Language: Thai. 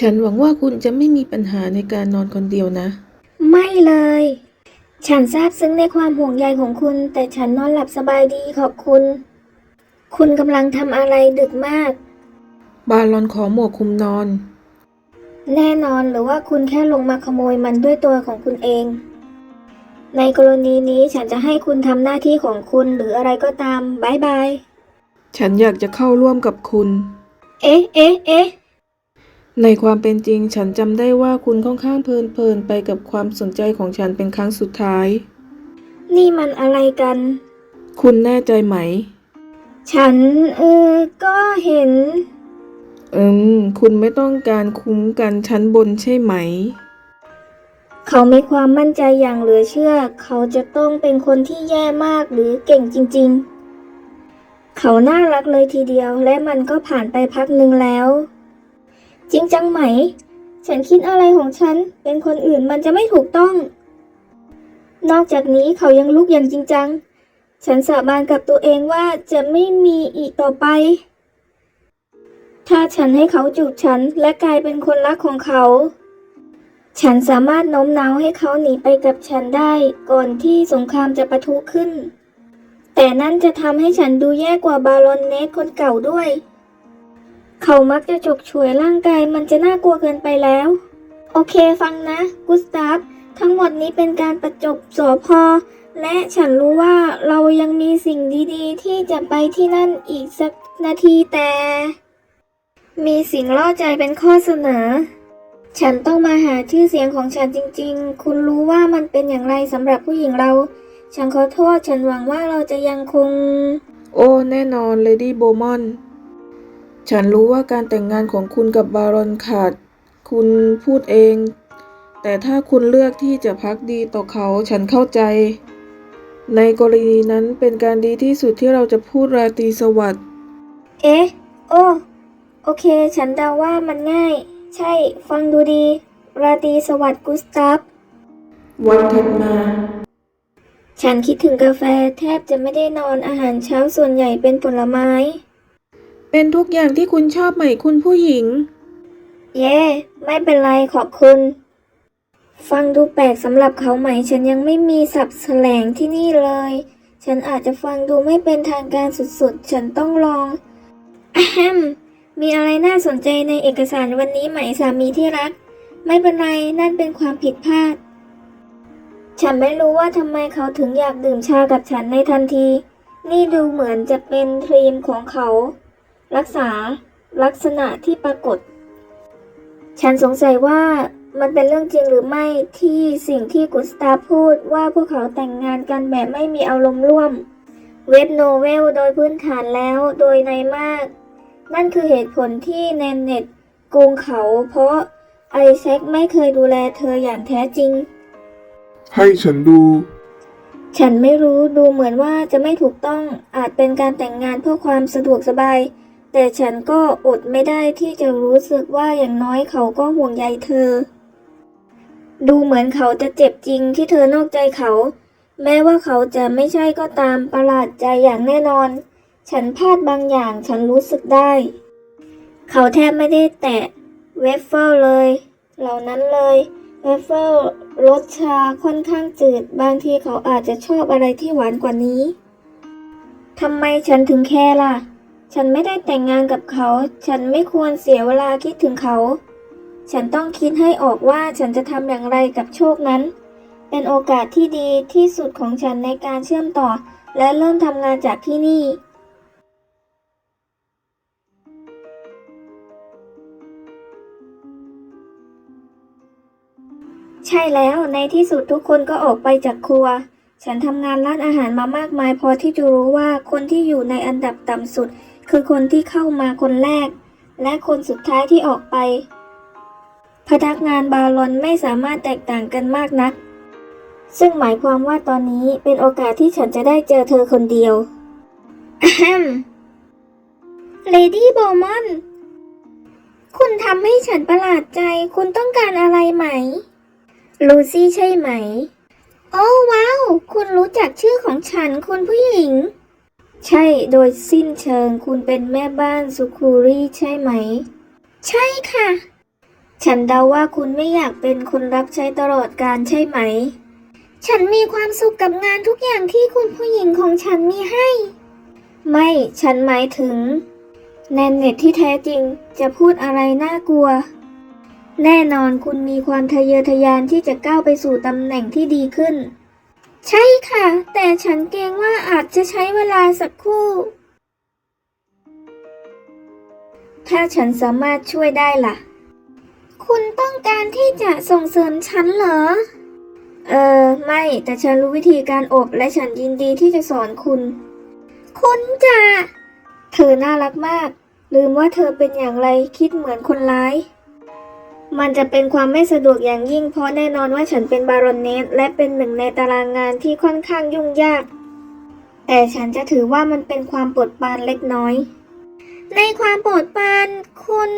ฉันหวังว่าคุณจะไม่มีปัญหาในการนอนคนเดียวนะ ไม่เลย ฉันซาบซึ้งในความห่วงใยของคุณ แต่ฉันนอนหลับสบายดีขอบคุณ คุณกำลังทำอะไรดึกมาก บาลอนขอหมวกคลุมนอน แน่นอนหรือว่าคุณแค่ลงมาขโมยมันด้วยตัวของคุณเอง ในกรณีนี้ฉันจะให้คุณทำหน้าที่ของคุณหรืออะไรก็ตามบายบาย ฉันอยากจะเข้าร่วมกับคุณ เอ๊ะ เอ๊ะ เอ๊ะ ในความเป็นจริงฉันจำได้ว่าคุณค่อนข้างเพลินเพลินไปกับความสนใจของฉันเป็นครั้งสุดท้าย นี่มันอะไรกัน คุณแน่ใจไหม ฉันเออก็เห็น อืม คุณไม่ต้องการคุ้มกันชั้นบนใช่ไหม เขามีความมั่นใจอย่างเหลือเชื่อ เขาจะต้องเป็นคนที่แย่มากหรือเก่งจริง ๆ เขาน่ารักเลยทีเดียวและมันก็ผ่านไปพักหนึ่งแล้ว จริงจังไหม ฉันคิดอะไรของฉัน เป็นคนอื่นมันจะไม่ถูกต้อง นอกจากนี้เขายังลุกอย่างจริงจัง ฉันสาบานกับตัวเองว่าจะไม่มีอีกต่อไป ถ้าฉันให้เขาจูบฉันและกลายเป็นคนรักของเขา ฉันสามารถโน้มน้าวให้เขาหนีไปกับฉันได้ก่อนที่สงครามจะปะทุขึ้น แต่นั่นจะทำให้ฉันดูแย่กว่าบารอนเนสคนเก่าด้วย เขามักจะฉกฉวยร่างกายมันจะน่ากลัวเกินไปแล้ว โอเคฟังนะ กุสตาฟทั้งหมดนี้เป็นการประจบสอพอและฉันรู้ว่าเรายังมีสิ่งดีๆ ที่จะไปที่นั่นอีกสักนาทีแต่ มีสิ่งล่อใจเป็นข้อเสนอ ฉันต้องมาหาชื่อเสียงของฉันจริง ๆ คุณรู้ว่ามันเป็นอย่างไรสำหรับผู้หญิงเรา ฉันขอโทษฉันหวังว่าเราจะยังคง โอ้แน่นอนเลดี้โบมอน ฉันรู้ว่าการแต่งงานของคุณกับบารอนขาด คุณพูดเอง แต่ถ้าคุณเลือกที่จะพักดีต่อเขาฉันเข้าใจ ในกรณีนั้นเป็นการดีที่สุดที่เราจะพูดราตรีสวัสดิ์ เอ๊ะ โอ้ โอเค ฉันเดาว่ามันง่าย ใช่ ฟังดูดี ราตรีสวัสดิ์กุสตาฟวันถัดมา ฉันคิดถึงกาแฟแทบจะไม่ได้นอนอาหารเช้าส่วนใหญ่เป็นผลไม้ เป็นทุกอย่างที่คุณชอบไหมคุณผู้หญิง เย่ไม่เป็นไรขอบคุณ ฟังดูแปลกสำหรับเขาไหม ฉันยังไม่มีสับแสลงที่นี่เลย ฉันอาจจะฟังดูไม่เป็นทางการสุดๆ ฉันต้องลองอะแฮมมีอะไรน่าสนใจในเอกสารวันนี้ไหมสามีที่รัก ไม่เป็นไรนั่นเป็นความผิดพลาด ฉันไม่รู้ว่าทำไมเขาถึงอยากดื่มชากับฉันในทันที นี่ดูเหมือนจะเป็นครีมของเขา รักษาลักษณะที่ปรากฏ ฉันสงสัยว่ามันเป็นเรื่องจริงหรือไม่ที่สิ่งที่กุสตาพูดว่าพวกเขาแต่งงานกันแบบไม่มีอารมณ์ร่วม เว็บโนเวลโดยพื้นฐานแล้วโดยในมาก นั่นคือเหตุผลที่แนนเน็ตโกงเขาเพราะไอแซคไม่เคยดูแลเธออย่างแท้จริง ให้ฉันดู ฉันไม่รู้ดูเหมือนว่าจะไม่ถูกต้องอาจเป็นการแต่งงานเพื่อความสะดวกสบาย แต่ฉันก็อดไม่ได้ที่จะรู้สึกว่าอย่างน้อยเขาก็ห่วงใยเธอ ดูเหมือนเขาจะเจ็บจริงที่เธอนอกใจเขา แม้ว่าเขาจะไม่ใช่ก็ตามประหลาดใจอย่างแน่นอน ฉันพลาดบางอย่างฉันรู้สึกได้ เขาแทบไม่ได้แตะเวฟเฟิลเลย เหล่านั้นเลยเวฟเฟิลรสชาค่อนข้างจืด บางทีเขาอาจจะชอบอะไรที่หวานกว่านี้ทำไมฉันถึงแคร์ล่ะ ฉันไม่ได้แต่งงานกับเขา ฉันไม่ควรเสียเวลาคิดถึงเขา ฉันต้องคิดให้ออกว่าฉันจะทำอย่างไรกับโชคนั้น เป็นโอกาสที่ดีที่สุดของฉันในการเชื่อมต่อ และเริ่มทำงานจากที่นี่ ใช่แล้วในที่สุดทุกคนก็ออกไปจากครัวฉันทำงานร้านอาหารมามากมายพอที่จะรู้ว่าคนที่อยู่ในอันดับต่ำสุด คือคนที่เข้ามาคนแรก และคนสุดท้ายที่ออกไป พนักงานบาลอนไม่สามารถแตกต่างกันมากนัก ซึ่งหมายความว่าตอนนี้เป็นโอกาสที่ฉันจะได้เจอเธอคนเดียวอะแฮมเลดี้โบมอน คุณทำให้ฉันประหลาดใจ คุณต้องการอะไรไหม ลูซี่ใช่ไหม โอ้ว้าว คุณรู้จักชื่อของฉันคุณผู้หญิง ใช่โดยสิ้นเชิงคุณเป็นแม่บ้านสุคูรี่ใช่ไหม ใช่ค่ะ ฉันเดาว่าคุณไม่อยากเป็นคนรับใช้ตลอดการใช่ไหม ฉันมีความสุขกับงานทุกอย่างที่คุณผู้หญิงของฉันมีให้ ไม่ฉันหมายถึง แนนเน็ตที่แท้จริงจะพูดอะไรน่ากลัว แน่นอนคุณมีความทะเยอทะยานที่จะก้าวไปสู่ตำแหน่งที่ดีขึ้น ใช่ค่ะ แต่ฉันเกรงว่าอาจจะใช้เวลาสักครู่ ถ้าฉันสามารถช่วยได้ล่ะ คุณต้องการที่จะส่งเสริมฉันเหรอ เออไม่แต่ฉันรู้วิธีการอบและฉันยินดีที่จะสอนคุณ คุณจะ เธอน่ารักมาก ลืมว่าเธอเป็นอย่างไรคิดเหมือนคนร้าย มันจะเป็นความไม่สะดวกอย่างยิ่งเพราะแน่นอนว่าฉันเป็นบารอนเนสและเป็นหนึ่งในตารางงานที่ค่อนข้างยุ่งยาก แต่ฉันจะถือว่ามันเป็นความปวดปานเล็กน้อย ในความปวดปานคุณ